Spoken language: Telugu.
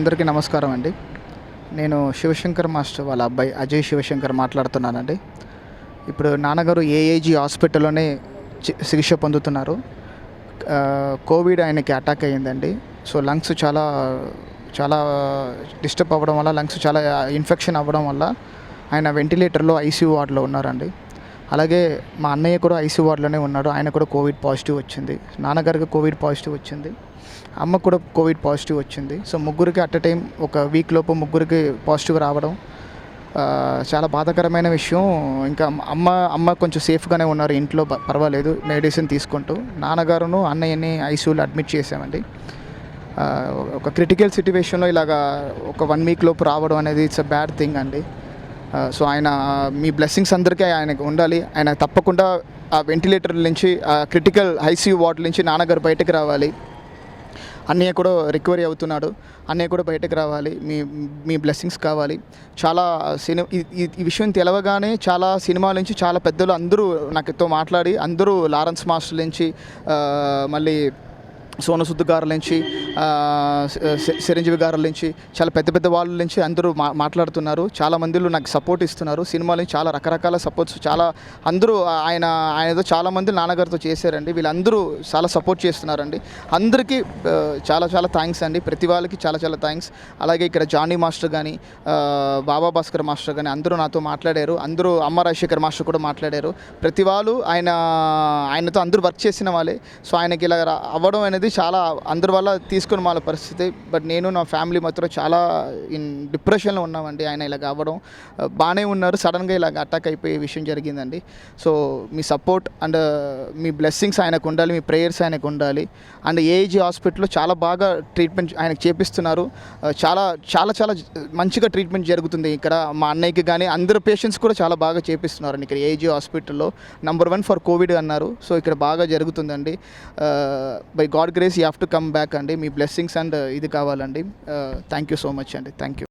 అందరికీ నమస్కారం అండి. నేను శివశంకర్ మాస్టర్ వాళ్ళ అబ్బాయి అజయ్ శివశంకర్ మాట్లాడుతున్నానండి. ఇప్పుడు నాన్నగారు ఏఏజీ హాస్పిటల్లోనే చి- చికిత్స పొందుతున్నారు. కోవిడ్ ఆయనకి అటాక్ అయ్యిందండి. సో లంగ్స్ చాలా చాలా డిస్టర్బ్ అవ్వడం వల్ల లంగ్స్ చాలా ఇన్ఫెక్షన్ అవ్వడం వల్ల ఆయన వెంటిలేటర్లో ఐసీయూ వార్డులో ఉన్నారండి. అలాగే మా అన్నయ్య కూడా ఐసీ వార్డులోనే ఉన్నాడు. ఆయన కూడా కోవిడ్ పాజిటివ్ వచ్చింది. నాన్నగారికి కోవిడ్ పాజిటివ్ వచ్చింది. అమ్మ కూడా కోవిడ్ పాజిటివ్ వచ్చింది. సో ముగ్గురికి అట్ ఎ టైం ఒక వీక్ లోపు ముగ్గురికి పాజిటివ్ రావడం చాలా బాధాకరమైన విషయం. ఇంకా అమ్మ అమ్మ కొంచెం సేఫ్గానే ఉన్నారు. ఇంట్లో పర్వాలేదు. మెడిసిన్ తీసుకుంటూ నాన్నగారును అన్నయ్యని ఐసీయూలో అడ్మిట్ చేసామండి ఒక క్రిటికల్ సిచ్యువేషన్లో ఇలాగా ఒక వన్ వీక్ లోపు రావడం అనేది ఇట్స్ అ బ్యాడ్ థింగ్ అండి. సో ఆయన మీ బ్లెస్సింగ్స్ అందరికీ ఆయనకు ఉండాలి. ఆయన తప్పకుండా ఆ వెంటిలేటర్ నుంచి ఆ క్రిటికల్ ఐసీయూ వార్డ్ నుంచి నాన్నగారు బయటకు రావాలి. అన్నయ్య కూడా రికవరీ అవుతున్నాడు. అన్నయ్య కూడా బయటకు రావాలి. మీ మీ బ్లెస్సింగ్స్ కావాలి. చాలా సినిమా ఈ విషయం తెలవగానే చాలా సినిమాల నుంచి చాలా పెద్దలు అందరూ నాకుతో మాట్లాడి అందరూ లారెన్స్ మాస్టర్ నుంచి మళ్ళీ సోను గారి నుంచి చిరంజీవి గారి నుంచి చాలా పెద్ద పెద్ద వాళ్ళ నుంచి అందరూ మా మాట్లాడుతున్నారు. చాలా మందిలో నాకు సపోర్ట్ ఇస్తున్నారు. సినిమాల చాలా రకరకాల సపోర్ట్స్ చాలా అందరూ ఆయన ఆయనతో చాలా మంది నాన్నగారితో చేశారండి. వీళ్ళందరూ చాలా సపోర్ట్ చేస్తున్నారండి. అందరికీ చాలా చాలా థ్యాంక్స్ అండి. ప్రతి వాళ్ళకి చాలా చాలా థ్యాంక్స్ అలాగే ఇక్కడ జానీ మాస్టర్ కానీ బాబా భాస్కర్ మాస్టర్ కానీ అందరూ నాతో మాట్లాడారు. అందరూ అమ్మ రాజశేఖర్ మాస్టర్ కూడా మాట్లాడారు. ప్రతి వాళ్ళు ఆయన ఆయనతో అందరూ వర్క్ చేసిన వాళ్ళే. సో ఆయనకి ఇలా అవ్వడం అనేది చాలా అందరి వల్ల తీసుకుని వాళ్ళ పరిస్థితి. బట్ నేను నా ఫ్యామిలీ మాత్రం చాలా ఇన్ డిప్రెషన్లో ఉన్నామండి. ఆయన ఇలా అవ్వడం బాగానే ఉన్నారు. సడన్గా ఇలాగ అటాక్ అయిపోయే విషయం జరిగిందండి. సో మీ సపోర్ట్ అండ్ మీ బ్లెస్సింగ్స్ ఆయనకు ఉండాలి మీ ప్రేయర్స్ ఆయనకు ఉండాలి. అండ్ ఏఐజీ హాస్పిటల్లో చాలా బాగా ట్రీట్మెంట్ ఆయనకు చేపిస్తున్నారు. చాలా చాలా చాలా మంచిగా ట్రీట్మెంట్ జరుగుతుంది ఇక్కడ. మా అన్నయ్యకి కానీ అందరు పేషెంట్స్ కూడా చాలా బాగా చేపిస్తున్నారు ఇక్కడ ఏజీ హాస్పిటల్లో నెంబర్ వన్ ఫర్ కోవిడ్ అన్నారు. సో ఇక్కడ బాగా జరుగుతుందండి. By God grace you have to come back అండి మీ బ్లెస్సింగ్స్ అండ్ ఇది కావాలండి. థ్యాంక్ యూ సో మచ్ అండి థ్యాంక్ యూ